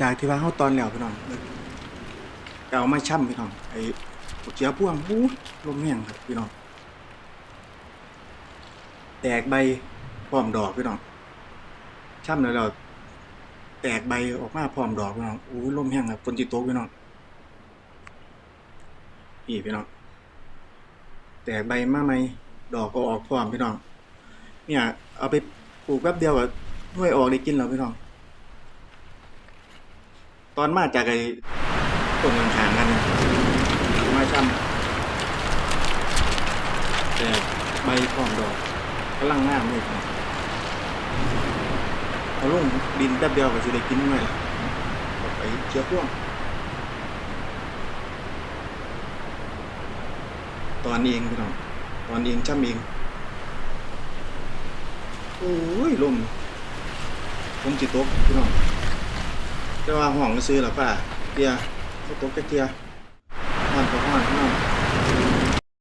จากที่ว่าเฮาตอนแล้วพี่น้องก็เอามาช่ำพี่น้องไอ้พวเจียวพ่วงอู้ลมแห้งครับพี่น้องแตกใบพร้อมดอกพี่น้องช่ำแล้วเราแตกใบออกมาพร้อมดอกพี่น้องอู้ลมแห้งครับฝนจิตกพี่น้องนี่พี่น้องแตกใบมาใหมดอกก็ออกพร้อมพี่น้อง เนี่ย เอาไปปลูกแป๊บเดียวก็ห้วยออกได้กินแล้วพี่น้อง ตอนมาจากไอ้ต้นขางๆกันมาช่ำแต่ใบพร้อมดอกกำลังงามเลยครับเอาลงดินแป๊บเดียวก็จะได้กินไว้ล่ะเอาไปเชื้อพ่วงตอนเองพี่น้องตอนเองช่ำเองโอ้ยลมผมจิตกพี่น้อง จะว่าห้องก็ซื้อหรอป่ะเตียก็ตกแค่เตียห้อนก็ห้อน